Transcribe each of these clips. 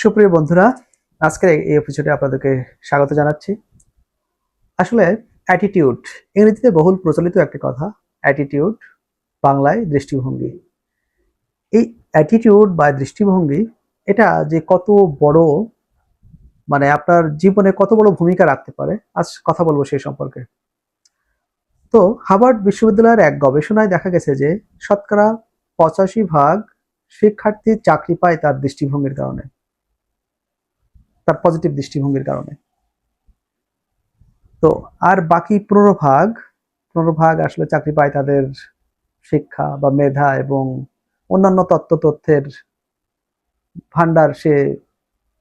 সুপ্রিয় বন্ধুরা, আজকের এই এপিসোডে আপনাদেরকে স্বাগত জানাচ্ছি। আসলে অ্যাটিটিউড ইংরেজিতে বহুল প্রচলিত একটি কথা অ্যাটিটিউড বাংলায় দৃষ্টিভঙ্গি। এই অ্যাটিটিউড বা দৃষ্টিভঙ্গি, এটা যে কত বড় মানে আপনার জীবনে কত বড় ভূমিকা রাখতে পারে, আজ কথা বলব সেই সম্পর্কে। তো হার্ভার্ড বিশ্ববিদ্যালয়ের এক গবেষণায় দেখা গেছে যে শতকরা পঁচাশি ভাগ শিক্ষার্থী চাকরি পায় তার দৃষ্টিভঙ্গির কারণে। তার পজিটিভ দৃষ্টিভঙ্গির কারণে। তো আর বাকি পনেরো ভাগ পনেরো ভাগ আসলে চাকরি পায় তাদের শিক্ষা বা মেধা এবং অন্যান্য তত্ত্ব তথ্যের ভান্ডার সে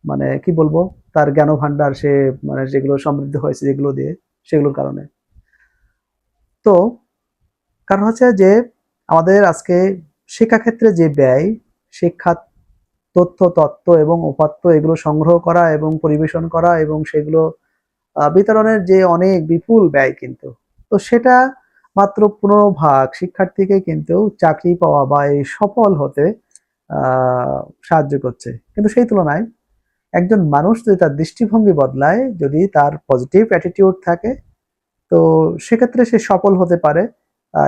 মানে কি বলব, তার জ্ঞান ভান্ডার সে মানে যেগুলো সমৃদ্ধ হয়েছে যেগুলো দিয়ে, সেগুলোর কারণে। তো কারণ হচ্ছে যে আমাদের আজকে শিক্ষাক্ষেত্রে যে ব্যয় শিক্ষা তথ্য, তত্ত্ব এবং উপাত্ত এগুলো সংগ্রহ করা এবং পরিবেশন করা এবং সেগুলো বিতরণের যে অনেক বিপুল ব্যয় কিন্তু। তো সেটা মাত্র পনেরো ভাগ শিক্ষার্থীকে কিন্তু চাকরি পাওয়া বা এই সফল হতে সাহায্য করছে। কিন্তু সেই তুলনায় একজন মানুষ যদি তার দৃষ্টিভঙ্গি বদলায়, যদি তার পজিটিভ অ্যাটিটিউড থাকে, তো সেক্ষেত্রে সে সফল হতে পারে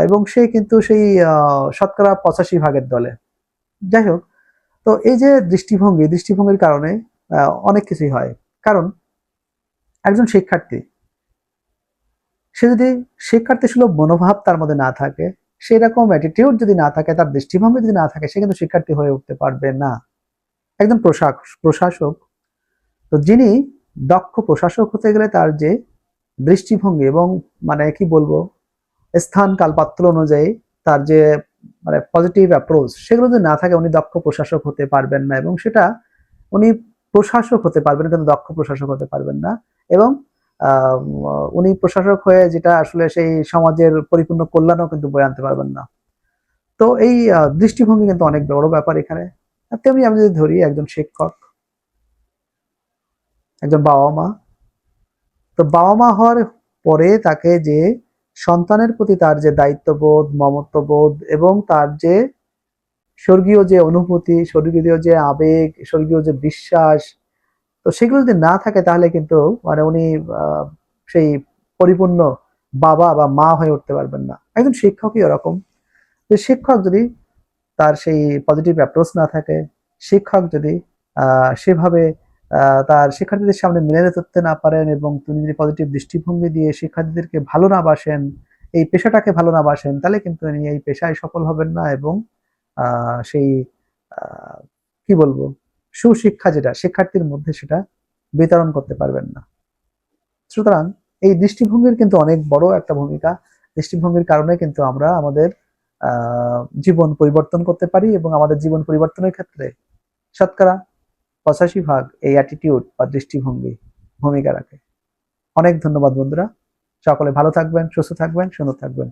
এবং সে কিন্তু সেই শতকরা পঁচাশি ভাগের দলে। যাই হোক তো এই যে দৃষ্টিভঙ্গি, দৃষ্টিভঙ্গির কারণে অনেক কিছুই হয়। কারণ, একজন শিক্ষার্থী, সে যদি শিক্ষার্থী সুলভ মনোভাব তার মধ্যে না থাকে সেরকম অ্যাটিটিউড যদি না থাকে, তার দৃষ্টিভঙ্গি যদি না থাকে, সে কিন্তু শিক্ষার্থী হয়ে উঠতে পারবে না। একজন প্রশাক, প্রশাসক, তো যিনি দক্ষ প্রশাসক হতে গেলে তার যে দৃষ্টিভঙ্গি এবং মানে কি বলব, স্থান কাল পাত্র অনুযায়ী তার যে মানে পজিটিভ অ্যাপ্রোচ সেগুলো যদি না থাকে উনি দক্ষ প্রশাসক হতে পারবেন না এবং সেটা উনি প্রশাসক হতে পারবেন কিন্তু দক্ষ প্রশাসক হতে পারবেন না এবং উনি প্রশাসক হয়ে যেটা আসলে সেই সমাজের পরিপূর্ণ কল্যাণও কিন্তু বয়ে আনতে পারবেন না। তো এই দৃষ্টিভঙ্গি কিন্তু অনেক বড় ব্যাপার এখানে। তেমনি আমি যদি ধরি একজন শিক্ষক, একজন বাবা মা তো বাবা মা হওয়ার পরে তাকে যে সন্তানের প্রতি তার যে দায়িত্ববোধ, মমত্ববোধ এবং তার যে স্বর্গীয় যে অনুভূতি, স্বর্গীয় যে আবেগ, স্বর্গীয় যে বিশ্বাস, তো সেগুলো যদি না থাকে তাহলে কিন্তু মানে উনি সেই পরিপূর্ণ বাবা বা মা হয়ে উঠতে পারবেন না। একজন শিক্ষকই এরকম যে শিক্ষক যদি তার সেই পজিটিভ অ্যাপ্রোচ না থাকে, শিক্ষক যদি সেভাবে তার শিক্ষার্থীদের সামনে মেনে ধরতে না পারেন এবং তিনি যদি পজিটিভ দৃষ্টিভঙ্গি দিয়ে শিক্ষার্থীদেরকে ভালো না বাসেন, এই পেশাটাকে ভালো না বাসেন, তাহলে কিন্তু উনি এই পেশায় সফল হবেন না এবং সেই কি বলব, সুশিক্ষা যেটা, শিক্ষার্থীর মধ্যে সেটা বিতরণ করতে পারবেন না। সুতরাং এই দৃষ্টিভঙ্গির কিন্তু অনেক বড় একটা ভূমিকা। দৃষ্টিভঙ্গির কারণে কিন্তু আমরা আমাদের জীবন পরিবর্তন করতে পারি এবং আমাদের জীবন পরিবর্তনের ক্ষেত্রে শতকরা পঁচাশি ভাগ এই অ্যাটিটিউড বা দৃষ্টিভঙ্গি ভূমিকা রাখে। অনেক ধন্যবাদ বন্ধুরা। সকলে ভালো থাকবেন, সুস্থ থাকবেন, সুন্দর থাকবেন।